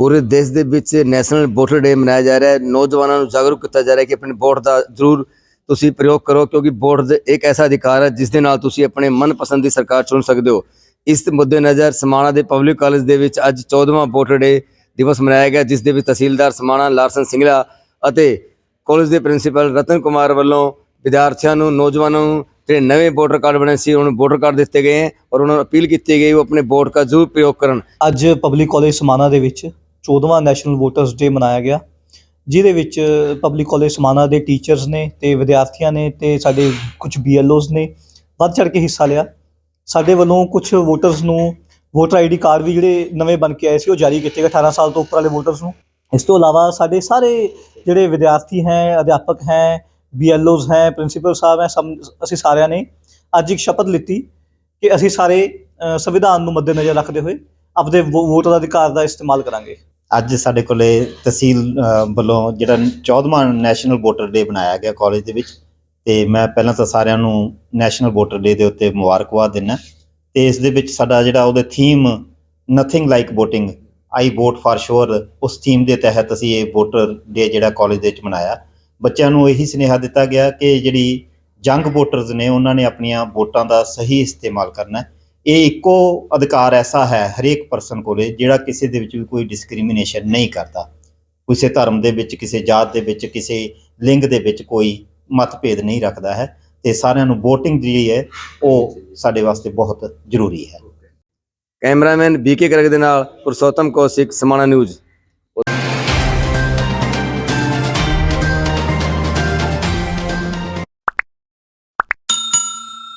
ਪੂਰੇ ਦੇਸ਼ ਦੇ ਵਿੱਚ ਨੈਸ਼ਨਲ ਵੋਟਰ ਡੇ ਮਨਾਇਆ ਜਾ ਰਿਹਾ ਹੈ। ਨੌਜਵਾਨਾਂ ਨੂੰ ਜਾਗਰੂਕ ਕੀਤਾ ਜਾ ਰਿਹਾ ਹੈ ਕਿ ਆਪਣੇ ਵੋਟ ਦਾ ਜ਼ਰੂਰ ਤੁਸੀਂ ਪ੍ਰਯੋਗ ਕਰੋ, ਕਿਉਂਕਿ ਵੋਟ ਦੇ ਇੱਕ ਐਸਾ ਅਧਿਕਾਰ ਹੈ ਜਿਸ ਦੇ ਨਾਲ ਤੁਸੀਂ ਆਪਣੇ ਮਨਪਸੰਦ ਦੀ ਸਰਕਾਰ ਚੁਣ ਸਕਦੇ ਹੋ। ਇਸ ਮੁੱਦੇ ਨਜ਼ਰ ਸਮਾਣਾ ਦੇ ਪਬਲਿਕ ਕਾਲਜ ਦੇ ਵਿੱਚ ਅੱਜ 14ਵਾਂ ਵੋਟਰ ਡੇ ਦਿਵਸ ਮਨਾਇਆ ਗਿਆ, ਜਿਸ ਦੇ ਵਿੱਚ ਤਹਿਸੀਲਦਾਰ ਸਮਾਣਾ, ਲਾਰਸਨ ਸਿੰਗਲਾ ਅਤੇ ਕਾਲਜ ਦੇ ਪ੍ਰਿੰਸੀਪਲ ਰਤਨ ਕੁਮਾਰ ਵੱਲੋਂ ਵਿਦਿਆਰਥੀਆਂ ਨੂੰ, ਨੌਜਵਾਨਾਂ ਨੂੰ ਜਿਹੜੇ ਨਵੇਂ ਵੋਟਰ ਕਾਰਡ ਬਣੇ ਸੀ, ਉਹਨਾਂ ਨੂੰ ਵੋਟਰ ਕਾਰਡ ਦਿੱਤੇ ਗਏ ਹੈ ਔਰ ਉਹਨਾਂ ਨੂੰ ਅਪੀਲ ਕੀਤੀ ਗਈ ਉਹ ਆਪਣੇ ਵੋਟ ਦਾ ਜ਼ਰੂਰ ਪ੍ਰਯੋਗ ਕਰਨ। ਅੱਜ ਪਬਲਿਕ ਕਾਲਜ ਸਮਾਣਾ ਦੇ ਵਿੱਚ 14ਵਾਂ ਨੈਸ਼ਨਲ ਵੋਟਰਸ ਡੇ ਮਨਾਇਆ ਗਿਆ। ਜਿਹਦੇ ਵਿੱਚ ਪਬਲਿਕ ਕਾਲਜ ਸਮਾਨਾ ਦੇ ਟੀਚਰਸ ਨੇ ਤੇ ਵਿਦਿਆਰਥੀਆਂ ਨੇ ਤੇ ਸਾਡੇ ਕੁਝ ਬੀਐਲਓਜ਼ ਨੇ ਵੱਧ ਚੜ ਕੇ ਹਿੱਸਾ ਲਿਆ। ਸਾਡੇ ਵੱਲੋਂ ਕੁਝ ਵੋਟਰਸ ਨੂੰ ਵੋਟਰ ਆਈਡੀ ਕਾਰਡ ਵੀ ਜਿਹੜੇ ਨਵੇਂ ਬਣ ਕੇ ਆਏ ਸੀ ਉਹ ਜਾਰੀ ਕੀਤੇ ਗਏ 18 ਸਾਲ ਤੋਂ ਉੱਪਰ ਵਾਲੇ ਵੋਟਰਸ ਨੂੰ। ਇਸ ਤੋਂ ਇਲਾਵਾ ਸਾਡੇ ਸਾਰੇ ਜਿਹੜੇ ਵਿਦਿਆਰਥੀ ਹੈ, ਅਧਿਆਪਕ ਹੈ ਬੀਐਲਓਜ਼ ਹੈ ਪ੍ਰਿੰਸੀਪਲ ਸਾਹਿਬ ਹੈ, ਸਭ ਅਸੀਂ ਸਾਰਿਆਂ ਨੇ ਅੱਜ ਇੱਕ ਸ਼ਪਥ ਲਿੱਤੀ ਕਿ ਅਸੀਂ ਸਾਰੇ ਸੰਵਿਧਾਨ ਨੂੰ ਮੱਦੇਨਜ਼ਰ ਰੱਖਦੇ ਹੋਏ ਆਪਦੇ ਵੋ- ਵੋਟ ਦਾ ਅਧਿਕਾਰ ਦਾ ਇਸਤੇਮਾਲ ਕਰਾਂਗੇ। ਅੱਜ ਸਾਡੇ ਕੋਲੇ ਤਹਿਸੀਲ ਵੱਲੋਂ ਜਿਹੜਾ 14ਵਾਂ ਨੈਸ਼ਨਲ ਵੋਟਰ ਡੇ ਬਣਾਇਆ ਗਿਆ ਕਾਲਜ ਦੇ ਵਿੱਚ, ਤੇ ਮੈਂ ਪਹਿਲਾਂ ਤਾਂ ਸਾਰਿਆਂ ਨੂੰ ਨੈਸ਼ਨਲ ਵੋਟਰ ਡੇ ਦੇ ਉੱਤੇ ਮੁਬਾਰਕਬਾਦ ਦਿੰਦਾ। ਤੇ ਇਸ ਦੇ ਵਿੱਚ ਸਾਡਾ ਜਿਹੜਾ ਉਹਦੇ theme nothing like VOTING I vote for ਸ਼ੋਰ ਉਸ ਥੀਮ ਦੇ ਤਹਿਤ ਅਸੀਂ ਇਹ ਵੋਟਰ ਡੇ ਜਿਹੜਾ ਕਾਲਜ ਦੇ ਵਿੱਚ ਮਨਾਇਆ। ਬੱਚਿਆਂ ਨੂੰ ਇਹੀ ਸੁਨੇਹਾ ਦਿੱਤਾ ਗਿਆ ਕਿ ਜਿਹੜੀ ਜੰਗ ਵੋਟਰਸ ਨੇ, ਉਹਨਾਂ ਨੇ ਆਪਣੀਆਂ ਵੋਟਾਂ ਦਾ ਸਹੀ ਇਸਤੇਮਾਲ ਕਰਨਾ ਹੈ। ਇਹ ਇੱਕੋ ਅਧਿਕਾਰ ਐਸਾ ਹੈ ਹਰੇਕ ਪਰਸਨ ਕੋਲੇ ਜਿਹੜਾ ਕਿਸੇ ਦੇ ਵਿੱਚ ਵੀ ਕੋਈ ਡਿਸਕ੍ਰਿਮੀਨੇਸ਼ਨ ਨਹੀਂ ਕਰਦਾ। ਕਿਸੇ ਧਰਮ ਦੇ ਵਿੱਚ, ਕਿਸੇ ਜਾਤ ਦੇ ਵਿੱਚ, ਕਿਸੇ ਲਿੰਗ ਦੇ ਵਿੱਚ ਕੋਈ ਮਤਭੇਦ ਨਹੀਂ ਰੱਖਦਾ ਹੈ ਤੇ ਸਾਰਿਆਂ ਨੂੰ VOTING ਜਿਹੜੀ ਹੈ ਉਹ ਸਾਡੇ ਵਾਸਤੇ ਬਹੁਤ ਜ਼ਰੂਰੀ ਹੈ। ਕੈਮਰਾਮੈਨ ਬੀਕੇ ਕਰਕ ਦੇ ਨਾਲ ਪੁਰਸ਼ੋਤਮ ਕੌਸ਼ਿਕ ਸਮਾਣਾ ਨਿਊਜ਼